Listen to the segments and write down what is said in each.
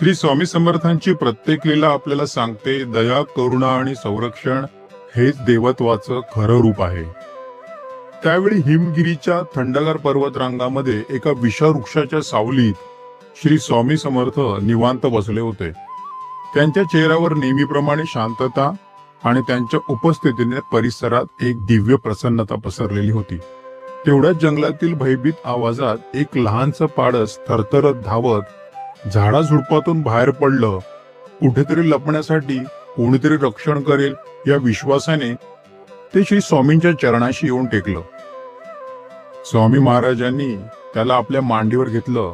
श्री स्वामी समर्थांची प्रत्येक लीला आपल्याला सांगते दया करुणा आणि संरक्षण हेच देवत्वाचं खरं रूप आहे. त्यावेळी हिमगिरीच्या थंडगार पर्वत रांगामध्ये एका विशाल वृक्षाच्या सावलीत श्री स्वामी समर्थ निवांत बसले होते. त्यांच्या चेहऱ्यावर नेहमीप्रमाणे शांतता आणि त्यांच्या उपस्थितीने परिसरात एक दिव्य प्रसन्नता पसरलेली होती. तेवढ्याच जंगलातील भयभीत आवाजात एक लहानसं पाडस थरथरत धावत झाडाझुडपातून बाहेर पडलं कुठेतरी लपण्यासाठी कोणीतरी रक्षण करेल या विश्वासाने ते श्री स्वामींच्या चरणाशी येऊन टेकलं. स्वामी महाराजांनी त्याला आपल्या मांडीवर घेतलं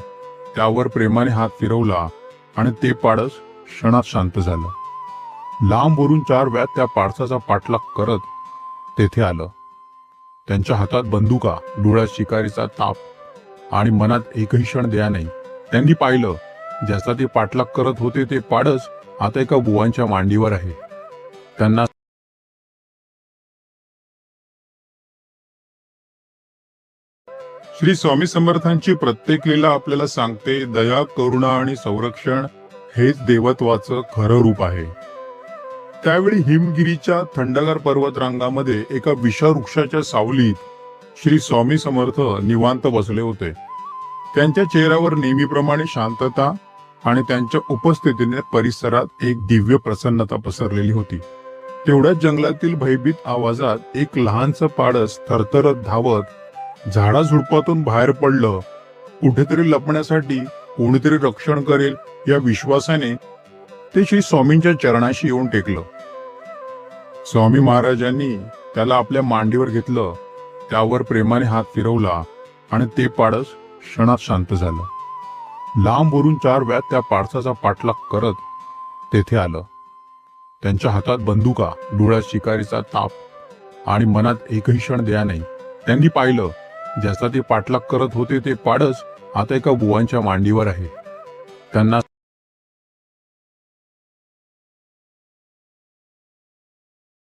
त्यावर प्रेमाने हात फिरवला आणि ते पाडस क्षणात शांत झालं. लांबवरून चार व्यात त्या पाडसाचा पाठलाग करत तेथे आलं. त्यांच्या हातात बंदुका डोळ्यात शिकारीचा ताप आणि मनात एकही क्षण द्या नाही. त्यांनी पाहिलं ज्याचा ते पाठलाग करत होते ते पाडस आता एका बुवांच्या मांडीवर आहे. त्यांना श्री स्वामी समर्थांची प्रत्येक लीला आपल्याला सांगते दया करुणा आणि संरक्षण हेच देवत्वाचं खरं रूप आहे. त्यावेळी हिमगिरीच्या थंडगार पर्वत रांगामध्ये एका विषवृक्षाच्या सावलीत श्री स्वामी समर्थ निवांत बसले होते. त्यांच्या चेहऱ्यावर नेहमीप्रमाणे शांतता आणि त्यांच्या उपस्थितीने परिसरात एक दिव्य प्रसन्नता पसरलेली होती. तेवढ्याच जंगलातील भयभीत आवाजात एक लहानसं पाडस थरथरत धावत झाडाझुडपातून बाहेर पडलं. कुठेतरी लपण्यासाठी कोणीतरी रक्षण करेल या विश्वासाने ते श्री स्वामींच्या चरणाशी येऊन टेकलं. स्वामी महाराजांनी त्याला आपल्या मांडीवर घेतलं. त्यावर प्रेमाने हात फिरवला आणि ते पाडस क्षणात शांत झालं. लांबवरून चार व्यात त्या पाडसाचा पाठलाग करत तेथे आलं. त्यांच्या हातात बंदुका डोळ्यात शिकारीचा ताप आणि मनात एकही क्षण द्या नाही. त्यांनी पाहिलं ज्याचा ते पाठलाग करत होते ते पाडस आता एका बुवांच्या मांडीवर आहे. त्यांना